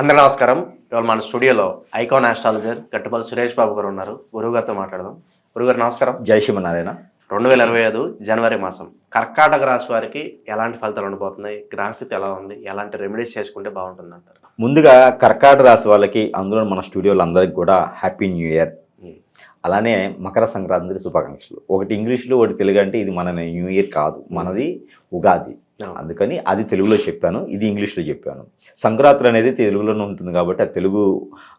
అందరూ నమస్కారం. ఇవాళ మన స్టూడియోలో ఐకాన్ ఆస్ట్రాలజర్ గట్టుపల్లి సురేష్ బాబు గారు ఉన్నారు. గురువు గారితో మాట్లాడదాం. గురువు గారు నమస్కారం. జై శ్రీమన్నారాయణ. రెండు వేల ఇరవై ఐదు జనవరి మాసం కర్కాటక రాశి వారికి ఎలాంటి ఫలితాలు ఉండబోతున్నాయి? గ్రహస్థితి ఎలా ఉంది? ఎలాంటి రెమెడీస్ చేసుకుంటే బాగుంటుంది అంటారు. ముందుగా కర్కాటక రాశి వాళ్ళకి అందులో మన స్టూడియోలో అందరికి కూడా హ్యాపీ న్యూ ఇయర్. అలానే మకర సంక్రాంతి శుభాకాంక్షలు. ఒకటి ఇంగ్లీష్లో ఒకటి తెలుగు అంటే ఇది మన న్యూ ఇయర్ కాదు. మనది ఉగాది. అందుకని అది తెలుగులో చెప్పాను ఇది ఇంగ్లీష్లో చెప్పాను. సంక్రాంతి అనేది తెలుగులోనే ఉంటుంది కాబట్టి ఆ తెలుగు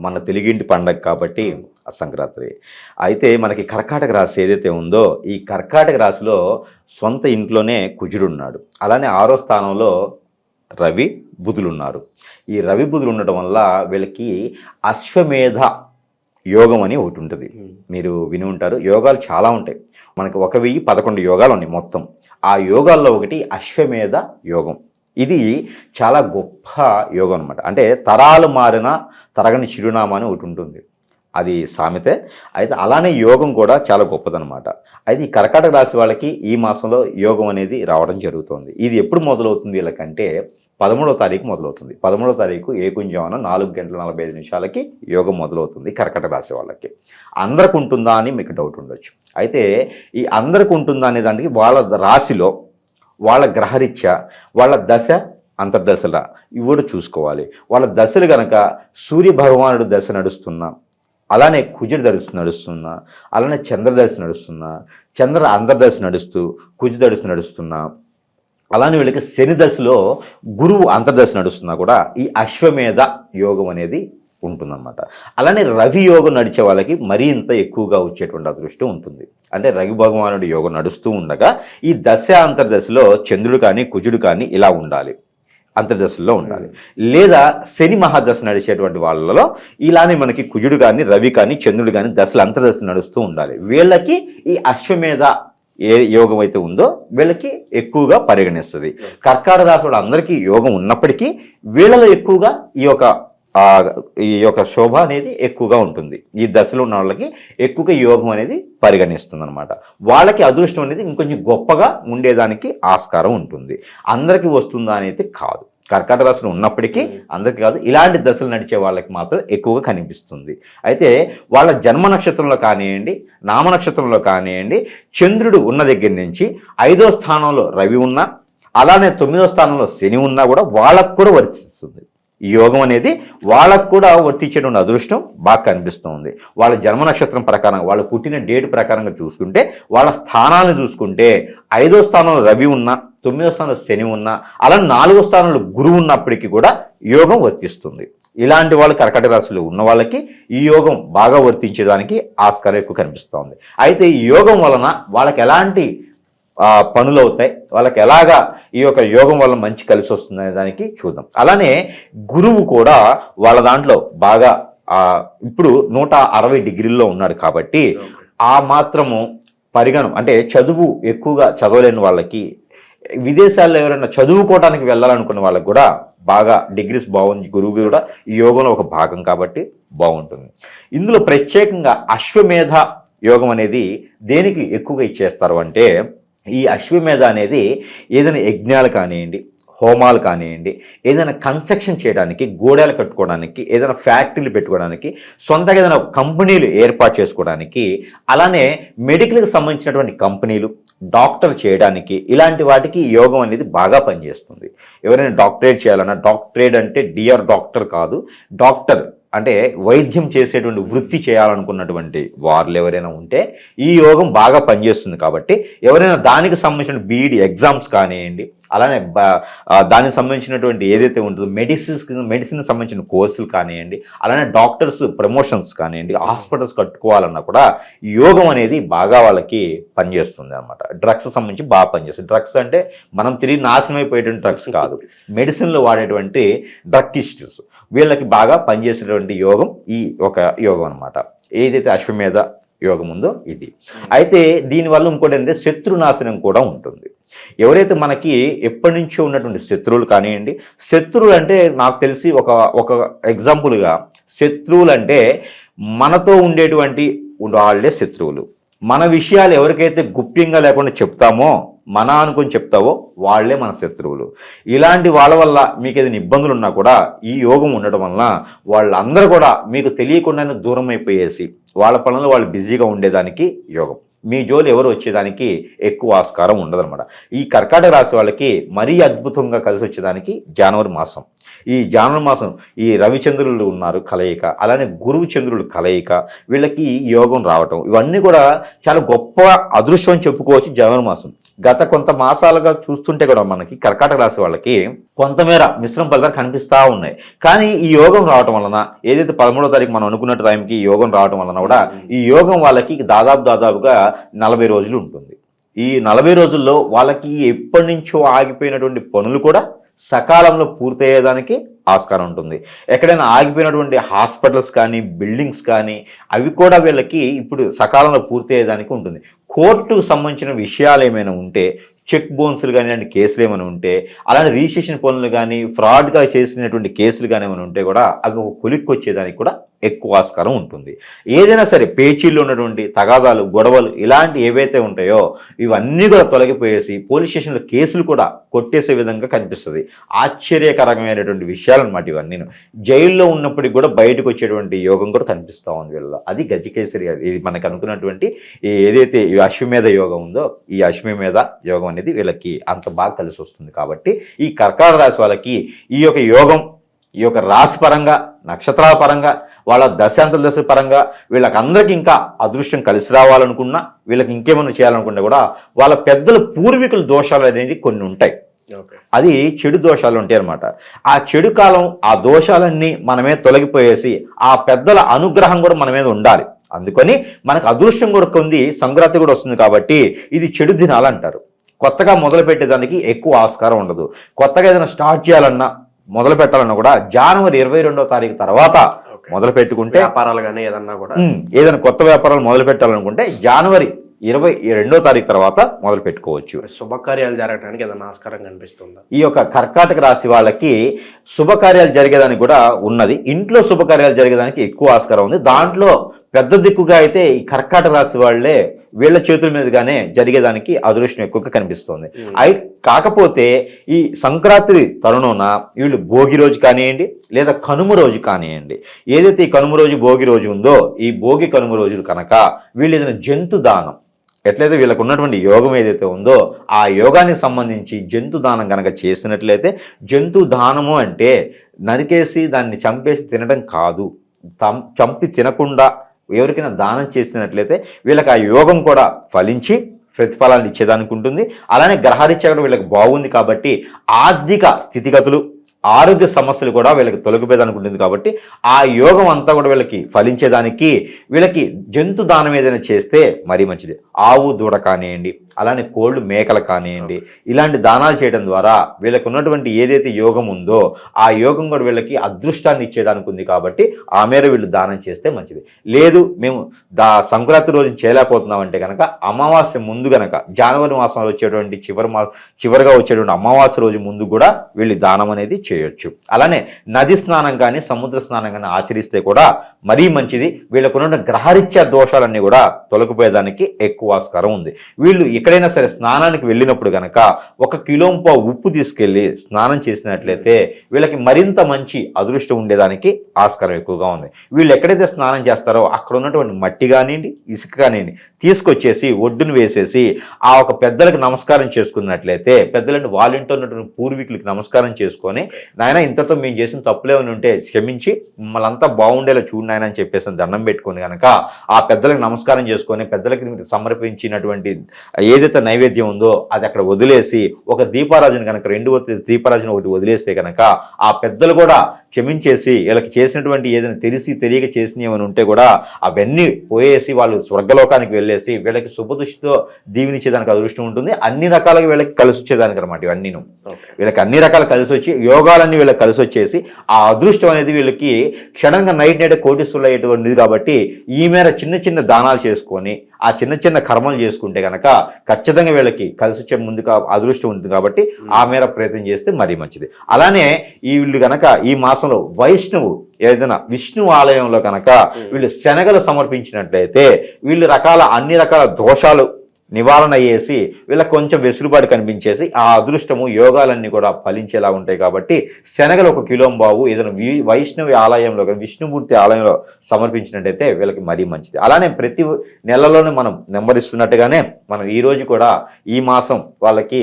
మన తెలుగింటి పండగ కాబట్టి ఆ సంక్రాంతి. అయితే మనకి కర్కాటక రాశి ఏదైతే ఉందో ఈ కర్కాటక రాశిలో సొంత ఇంట్లోనే కుజుడు ఉన్నాడు అలానే ఆరో స్థానంలో రవి బుధులు ఉన్నారు ఈ రవి బుధులు ఉండటం వల్ల వీళ్ళకి అశ్వమేధ యోగం అని ఒకటి ఉంటుంది. మీరు విని ఉంటారు. యోగాలు చాలా ఉంటాయి. మనకి ఒక వెయ్యి పదకొండు యోగాలు ఉన్నాయి మొత్తం. ఆ యోగాల్లో ఒకటి అశ్వమేధ యోగం. ఇది చాలా గొప్ప యోగం అనమాట అంటే తరాలు మారిన తరగని చిరునామా అని ఒకటి ఉంటుంది. అది సామెతే. అయితే అలానే యోగం కూడా చాలా గొప్పదనమాట అయితే ఈ కర్కాటక రాశి వాళ్ళకి ఈ మాసంలో యోగం అనేది రావడం జరుగుతుంది. ఇది ఎప్పుడు మొదలవుతుంది వీళ్ళకంటే పదమూడవ తారీఖు మొదలవుతుంది. పదమూడవ తారీఖు ఏ నాలుగు గంటల నలభై ఐదు నిమిషాలకి యోగం మొదలవుతుంది కర్కట రాశి వాళ్ళకి. అందరికి ఉంటుందా అని మీకు డౌట్ ఉండొచ్చు. అయితే ఈ అందరికి ఉంటుందా అనే దానికి వాళ్ళ రాశిలో వాళ్ళ గ్రహరీత్యా వాళ్ళ దశ అంతర్దశల ఇవి కూడా చూసుకోవాలి. వాళ్ళ దశలు కనుక సూర్య భగవానుడు దశ నడుస్తున్నా అలానే కుజుడు దర్శ నడుస్తున్నా అలానే చంద్రదర్శి నడుస్తున్నా చంద్ర అంతర్దశ నడుస్తూ కుజు దర్శి నడుస్తున్నా అలానే వీళ్ళకి శని దశలో గురువు అంతర్దశ నడుస్తున్నా కూడా ఈ అశ్వమేధ యోగం అనేది ఉంటుందన్నమాట. అలానే రవి యోగం నడిచే వాళ్ళకి మరీ ఇంత ఎక్కువగా వచ్చేటువంటి అదృష్టం ఉంటుంది. అంటే రవి భగవానుడి యోగం నడుస్తూ ఉండగా ఈ దశ అంతర్దశలో చంద్రుడు కానీ కుజుడు కానీ ఇలా ఉండాలి. అంతర్దశలో ఉండాలి. లేదా శని మహాదశ నడిచేటువంటి వాళ్ళలో ఇలానే మనకి కుజుడు కానీ రవి కానీ చంద్రుడు కానీ దశలు అంతర్దశలు నడుస్తూ ఉండాలి. వీళ్ళకి ఈ అశ్వమేధ ఏ యోగం అయితే ఉందో వీళ్ళకి ఎక్కువగా పరిగణిస్తుంది. కర్కాటక రాశి అందరికీ యోగం ఉన్నప్పటికీ వీళ్ళలో ఎక్కువగా ఈ యొక్క ఈ యొక్క శోభ అనేది ఎక్కువగా ఉంటుంది. ఈ దశలో ఉన్న వాళ్ళకి ఎక్కువగా యోగం అనేది పరిగణిస్తుంది అనమాట వాళ్ళకి అదృష్టం అనేది ఇంకొంచెం గొప్పగా ఉండేదానికి ఆస్కారం ఉంటుంది. అందరికీ వస్తుందా అనేది కాదు. కర్కాటక రాశిలో ఉన్నప్పటికీ అందరికీ కాదు ఇలాంటి దశలు నడిచే వాళ్ళకి మాత్రం ఎక్కువగా కనిపిస్తుంది. అయితే వాళ్ళ జన్మ నక్షత్రంలో కానివ్వండి నామ నక్షత్రంలో కానివ్వండి చంద్రుడు ఉన్న దగ్గర నుంచి ఐదో స్థానంలో రవి ఉన్నా అలానే తొమ్మిదో స్థానంలో శని ఉన్నా కూడా వాళ్ళకు కూడా వర్తిస్తుంది. ఈ యోగం అనేది వాళ్ళకు కూడా వర్తించేటువంటి అదృష్టం బాగా కనిపిస్తుంది వాళ్ళ జన్మ నక్షత్రం ప్రకారం వాళ్ళు పుట్టిన డేట్ ప్రకారంగా చూసుకుంటే వాళ్ళ స్థానాలను చూసుకుంటే ఐదో స్థానంలో రవి ఉన్నా తొమ్మిదో స్థానంలో శని ఉన్నా అలా నాలుగో స్థానంలో గురువు ఉన్నప్పటికీ కూడా యోగం వర్తిస్తుంది. ఇలాంటి వాళ్ళు కర్కట రాశులు ఉన్న వాళ్ళకి ఈ యోగం బాగా వర్తించేదానికి ఆస్కారం ఎక్కువ కనిపిస్తోంది అయితే ఈ యోగం వలన వాళ్ళకి ఎలాంటి పనులు అవుతాయి. వాళ్ళకి ఎలాగా ఈ యొక్క యోగం వల్ల మంచి కలిసి వస్తుంది దానికి చూద్దాం. అలానే గురువు కూడా వాళ్ళ దాంట్లో బాగా ఇప్పుడు నూట అరవై డిగ్రీల్లో ఉన్నాడు కాబట్టి ఆ మాత్రము పరిగణం అంటే చదువు ఎక్కువగా చదవలేని వాళ్ళకి విదేశాల్లో ఎవరైనా చదువుకోవడానికి వెళ్ళాలనుకున్న వాళ్ళకి కూడా బాగా డిగ్రీస్ బాగుంది. గురువు కూడా ఈ యోగంలో ఒక భాగం కాబట్టి బాగుంటుంది. ఇందులో ప్రత్యేకంగా అశ్వమేధ యోగం అనేది దేనికి ఎక్కువగా ఇచ్చేస్తారు అంటే ఈ అశ్వమేధ అనేది ఏదైనా యజ్ఞాలు కానివ్వండి హోమాలు కానివ్వండి ఏదైనా కన్స్ట్రక్షన్ చేయడానికి గోడలు కట్టుకోవడానికి ఏదైనా ఫ్యాక్టరీలు పెట్టుకోవడానికి సొంతగా ఏదైనా కంపెనీలు ఏర్పాటు చేసుకోవడానికి అలానే మెడికల్కి సంబంధించినటువంటి కంపెనీలు డాక్టర్ చేయడానికి ఇలాంటి వాటికి యోగం అనేది బాగా పనిచేస్తుంది. ఎవరైనా డాక్టరేట్ చేయాలన్నా డాక్టరేట్ అంటే డిఆర్ డాక్టర్ కాదు డాక్టర్ అంటే వైద్యం చేసేటువంటి వృత్తి చేయాలనుకున్నటువంటి వారు ఎవరైనా ఉంటే ఈ యోగం బాగా పనిచేస్తుంది కాబట్టి ఎవరైనా దానికి సంబంధించిన బీఈడి ఎగ్జామ్స్ కానివ్వండి అలానే దానికి సంబంధించినటువంటి ఏదైతే ఉంటుందో మెడిసిన్స్ మెడిసిన్ సంబంధించిన కోర్సులు కానివ్వండి అలానే డాక్టర్స్ ప్రమోషన్స్ కానివ్వండి హాస్పిటల్స్ కట్టుకోవాలన్నా కూడా యోగం అనేది బాగా వాళ్ళకి పనిచేస్తుంది అనమాట డ్రగ్స్ సంబంధించి బాగా పనిచేస్తుంది. డ్రగ్స్ అంటే మనం తిరిగి నాశనం అయిపోయేటువంటి డ్రగ్స్ కాదు. మెడిసిన్లో వాడేటువంటి డ్రగ్గిస్ట్స్ వీళ్ళకి బాగా పనిచేసేటువంటి యోగం ఈ ఒక యోగం అనమాట ఏదైతే అశ్వమేధ యోగం ఉందో ఇది. అయితే దీనివల్ల ఇంకోటి ఏంటంటే శత్రునాశనం కూడా ఉంటుంది. ఎవరైతే మనకి ఎప్పటి నుంచో ఉన్నటువంటి శత్రువులు కానివ్వండి శత్రువులు అంటే నాకు తెలిసి ఒక ఒక ఎగ్జాంపుల్గా శత్రువులు అంటే మనతో ఉండేటువంటి వాళ్ళే శత్రువులు. మన విషయాలు ఎవరికైతే గుప్యంగా లేకుండా చెప్తామో మన అనుకుని చెప్తావో వాళ్ళే మన శత్రువులు. ఇలాంటి వాళ్ళ వల్ల మీకు ఏదైనా ఇబ్బందులు ఉన్నా కూడా ఈ యోగం ఉండటం వలన వాళ్ళందరూ కూడా మీకు తెలియకుండానే దూరం అయిపోయేసి వాళ్ళ పనులు వాళ్ళు బిజీగా ఉండేదానికి యోగం. మీ జోలు ఎవరు వచ్చేదానికి ఎక్కువ ఆస్కారం ఉండదన్నమాట. ఈ కర్కాటక రాశి వాళ్ళకి మరీ అద్భుతంగా కలిసి వచ్చేదానికి జనవరి మాసం. ఈ జనవరి మాసం ఈ రవిచంద్రులు ఉన్నారు కలయిక అలానే గురువు చంద్రులు కలయిక వీళ్ళకి యోగం రావటం ఇవన్నీ కూడా చాలా గొప్ప అదృష్టం చెప్పుకోవచ్చు జనవరి మాసం. గత కొంత మాసాలుగా చూస్తుంటే కూడా మనకి కర్కాటక రాశి వాళ్ళకి కొంతమేర మిశ్రమ ఫలితాలు కనిపిస్తూ ఉన్నాయి. కానీ ఈ యోగం రావటం వలన ఏదైతే పదమూడో తారీఖు మనం అనుకున్న టైంకి ఈ యోగం రావటం వలన కూడా ఈ యోగం వాళ్ళకి దాదాపు దాదాపుగా నలభై రోజులు ఉంటుంది. ఈ నలభై రోజుల్లో వాళ్ళకి ఎప్పటి నుంచో ఆగిపోయినటువంటి పనులు కూడా సకాలంలో పూర్తయ్యేదానికి ఆస్కారం ఉంటుంది. ఎక్కడైనా ఆగిపోయినటువంటి హాస్పిటల్స్ కానీ బిల్డింగ్స్ కానీ అవి కూడా వీళ్ళకి ఇప్పుడు సకాలంలో పూర్తయ్యేదానికి ఉంటుంది. కోర్టుకు సంబంధించిన విషయాలు ఏమైనా ఉంటే చెక్ బౌన్సులు కానీ ఇలాంటి కేసులు ఏమైనా ఉంటే అలాంటి రిజిస్ట్రేషన్ పనులు కానీ ఫ్రాడ్గా చేసినటువంటి కేసులు కానీ ఏమైనా ఉంటే కూడా అవి ఒక కొలిక్కి వచ్చేదానికి కూడా ఎక్కువ ఆస్కారం ఉంటుంది. ఏదైనా సరే పేచీల్లో ఉన్నటువంటి తగాదాలు గొడవలు ఇలాంటి ఏవైతే ఉంటాయో ఇవన్నీ కూడా తొలగిపోయేసి పోలీస్ స్టేషన్లో కేసులు కూడా కొట్టేసే విధంగా కనిపిస్తుంది. ఆశ్చర్యకరమైనటువంటి విషయాలన్నమాట ఇవన్నీ జైల్లో ఉన్నప్పటికి కూడా బయటకు వచ్చేటువంటి యోగం కూడా కనిపిస్తూ ఉంది వీళ్ళలో. అది గజకేసరి ఇది మనకు అనుకున్నటువంటి ఏదైతే ఈ అశ్వమేధ యోగం ఉందో ఈ అశ్వమేధ యోగం అనేది వీళ్ళకి అంత బాగా కలిసి వస్తుంది కాబట్టి ఈ కర్కాటక రాశి వాళ్ళకి ఈ యొక్క యోగం ఈ యొక్క రాశి పరంగా నక్షత్రాల పరంగా వాళ్ళ దశాంతర దశ పరంగా వీళ్ళకి అందరికీ ఇంకా అదృష్టం కలిసి రావాలనుకున్నా వీళ్ళకి ఇంకేమైనా చేయాలనుకున్నా కూడా వాళ్ళ పెద్దల పూర్వీకుల దోషాలు అనేవి కొన్ని ఉంటాయి. అది చెడు దోషాలు ఉంటాయి అన్నమాట. ఆ చెడు కాలం ఆ దోషాలన్నీ మనమే తొలగిపోయేసి ఆ పెద్దల అనుగ్రహం కూడా మన మీద ఉండాలి. అందుకని మనకు అదృష్టం కూడా కొంది సంక్రాంతి కూడా వస్తుంది కాబట్టి ఇది చెడు దినాలు అంటారు. కొత్తగా మొదలు పెట్టేదానికి ఎక్కువ ఆస్కారం ఉండదు. కొత్తగా ఏదైనా స్టార్ట్ చేయాలన్నా మొదలు పెట్టాలన్నా కూడా జనవరి ఇరవై రెండో తారీఖు తర్వాత మొదలు పెట్టుకుంటే వ్యాపారాలు కానీ ఏదన్నా కూడా. ఏదైనా కొత్త వ్యాపారాలు మొదలు పెట్టాలనుకుంటే జనవరి ఇరవై రెండో తారీఖు తర్వాత మొదలు పెట్టుకోవచ్చు. శుభకార్యాలు జరగడానికి ఏదన్నా ఆస్కారం కనిపిస్తుందా? ఈ యొక్క కర్కాటక రాశి వాళ్ళకి శుభకార్యాలు జరిగేదానికి కూడా ఉన్నది. ఇంట్లో శుభకార్యాలు జరిగేదానికి ఎక్కువ ఆస్కారం ఉంది. దాంట్లో పెద్ద దిక్కుగా అయితే ఈ కర్కాటక రాశి వాళ్ళే వీళ్ళ చేతుల మీదుగానే జరిగేదానికి అదృష్టం ఎక్కువగా కనిపిస్తుంది ఉమ్. అయి కాకపోతే ఈ సంక్రాంతి తరుణంన వీళ్ళు భోగి రోజు కానివ్వండి లేదా కనుమ రోజు కానివ్వండి ఏదైతే ఈ కనుమ రోజు భోగి రోజు ఉందో ఈ భోగి కనుమ రోజులు కనుక వీళ్ళు ఏదైనా జంతు దానం ఎట్లయితే వీళ్ళకు ఉన్నటువంటి యోగం ఏదైతే ఉందో ఆ యోగానికి సంబంధించి జంతు దానం కనుక చేసినట్లయితే జంతు దానము అంటే నరికేసి దాన్ని చంపేసి తినడం కాదు చంపి తినకుండా ఎవరికైనా దానం చేసినట్లయితే వీళ్ళకి ఆ యోగం కూడా ఫలించి ప్రతిఫలాన్ని ఇచ్చేదానికి ఉంటుంది. అలానే గ్రహరీత్యా కూడా వీళ్ళకి బాగుంది కాబట్టి ఆర్థిక స్థితిగతులు ఆరోగ్య సమస్యలు కూడా వీళ్ళకి తొలగిపోయేదానికి ఉంటుంది కాబట్టి ఆ యోగం అంతా కూడా వీళ్ళకి ఫలించేదానికి వీళ్ళకి జంతు దానం ఏదైనా చేస్తే మరీ మంచిది. ఆవు దూడ కానివ్వండి అలానే కోళ్ళు మేకలు కానివ్వండి ఇలాంటి దానాలు చేయడం ద్వారా వీళ్ళకు ఉన్నటువంటి ఏదైతే యోగం ఉందో ఆ యోగం కూడా వీళ్ళకి అదృష్టాన్ని ఇచ్చేదానికి ఉంది కాబట్టి ఆ మేర వీళ్ళు దానం చేస్తే మంచిది. లేదు మేము దా సంక్రాంతి రోజు చేయలేకపోతున్నాం అంటే కనుక అమావాస్య ముందు గనక జనవరి మాసంలో వచ్చేటువంటి చివరి మా చివరిగా వచ్చేటువంటి అమావాస్య రోజు ముందు కూడా వీళ్ళు దానం అనేది చేయొచ్చు. అలానే నది స్నానం కానీ సముద్ర స్నానం కానీ ఆచరిస్తే కూడా మరీ మంచిది. వీళ్ళకున్నటువంటి గ్రహరీత్యా దోషాలన్నీ కూడా తొలగిపోయేదానికి ఎక్కువ ఆస్కారం ఉంది. వీళ్ళు ఎక్కడైనా సరే స్నానానికి వెళ్ళినప్పుడు గనక ఒక కిలోంప ఉప్పు తీసుకెళ్ళి స్నానం చేసినట్లయితే వీళ్ళకి మరింత మంచి అదృష్టం ఉండేదానికి ఆస్కారం ఎక్కువగా ఉంది. వీళ్ళు ఎక్కడైతే స్నానం చేస్తారో అక్కడ ఉన్నటువంటి మట్టి కానివ్వండి ఇసుక కానివ్వండి తీసుకొచ్చేసి ఒడ్డును వేసేసి ఆ ఒక పెద్దలకు నమస్కారం చేసుకున్నట్లయితే పెద్దలను వాళ్ళ ఇంట్లో ఉన్నటువంటి పూర్వీకులకి నమస్కారం చేసుకొని నాయన ఇంతతో మేము చేసిన తప్పులేమని ఉంటే క్షమించి మమ్మల్ని అంతా బాగుండేలా చూడు నాయన అని చెప్పేసి దండం పెట్టుకొని కనుక ఆ పెద్దలకు నమస్కారం చేసుకొని పెద్దలకి సమర్పించినటువంటి ఏదైతే నైవేద్యం ఉందో అది అక్కడ వదిలేసి ఒక దీపారాజన కనుక రెండు దీపారాజన ఒకటి వదిలేస్తే కనుక ఆ పెద్దలు కూడా క్షమించేసి వీళ్ళకి చేసినటువంటి ఏదైనా తెలిసి తెలియక చేసినవి ఏమైనా ఉంటే కూడా అవన్నీ పోయేసి వాళ్ళు స్వర్గలోకానికి వెళ్ళేసి వీళ్ళకి శుభదృష్టితో దీవినిచ్చేదానికి అదృష్టం ఉంటుంది. అన్ని రకాలుగా వీళ్ళకి కలిసి వచ్చేదానికి అనమాట ఇవన్నీ వీళ్ళకి అన్ని రకాలు కలిసి వచ్చి యోగాలన్నీ వీళ్ళకి కలిసి వచ్చేసి ఆ అదృష్టం అనేది వీళ్ళకి క్షణంగా నైట్ నైట్ కోటిస్తులు అయ్యేటువంటిది కాబట్టి ఈ మేర చిన్న చిన్న దానాలు చేసుకొని ఆ చిన్న చిన్న కర్మలు చేసుకుంటే కనుక ఖచ్చితంగా వీళ్ళకి కలిసి వచ్చే ముందుగా అదృష్టం ఉంటుంది కాబట్టి ఆ మేర ప్రయత్నం చేస్తే మరీ మంచిది. అలానే ఈ వీళ్ళు గనక ఈ మాసం మాసంలో వైష్ణవు ఏదైనా విష్ణు ఆలయంలో కనుక వీళ్ళు శనగలు సమర్పించినట్లయితే వీళ్ళు రకాల అన్ని రకాల దోషాలు నివారణ చేసి వీళ్ళకి కొంచెం వెసులుబాటు కనిపించేసి ఆ అదృష్టము యోగాలన్నీ కూడా ఫలించేలా ఉంటాయి కాబట్టి శనగలు ఒక కిలో బావు ఏదైనా వి- వైష్ణవి ఆలయంలో కానీ విష్ణుమూర్తి ఆలయంలో సమర్పించినట్టయితే వీళ్ళకి మరీ మంచిది. అలానే ప్రతి నెలలోనే మనం నెంబర్ ఇస్తున్నట్టుగానే మనం ఈ రోజు కూడా ఈ మాసం వాళ్ళకి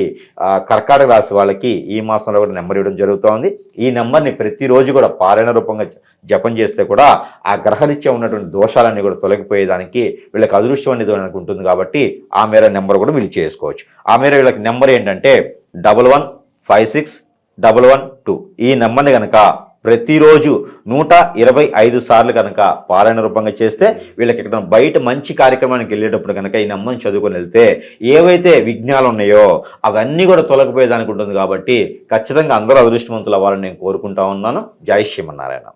కర్కాటక రాశి వాళ్ళకి ఈ మాసంలో కూడా నెంబర్ ఇవ్వడం జరుగుతోంది. ఈ నెంబర్ని ప్రతిరోజు కూడా పారాయణ రూపంగా జపం చేస్తే కూడా ఆ గ్రహరీత్యా ఉన్నటువంటి దోషాలన్నీ కూడా తొలగిపోయేదానికి వీళ్ళకి అదృష్టం అనేది ఉంటుంది కాబట్టి ఆ మేర నెంబర్ కూడా వీళ్ళు చేసుకోవచ్చు. ఆ మేర వీళ్ళకి నెంబర్ ఏంటంటే double one five six double one two. ఈ నెంబర్ని కనుక ప్రతిరోజు నూట ఇరవై ఐదు సార్లు కనుక పారాయణ రూపంగా చేస్తే వీళ్ళకి ఇక్కడ బయట మంచి కార్యక్రమానికి వెళ్ళేటప్పుడు కనుక ఈ నెంబర్ని చదువుకొని వెళ్తే ఏవైతే విఘ్నాలు ఉన్నాయో అవన్నీ కూడా తొలగిపోయేదానికి ఉంటుంది కాబట్టి ఖచ్చితంగా అందరూ అదృష్టవంతులు అవ్వాలని నేను కోరుకుంటా ఉన్నాను. జై శ్రీమన్నారాయణ.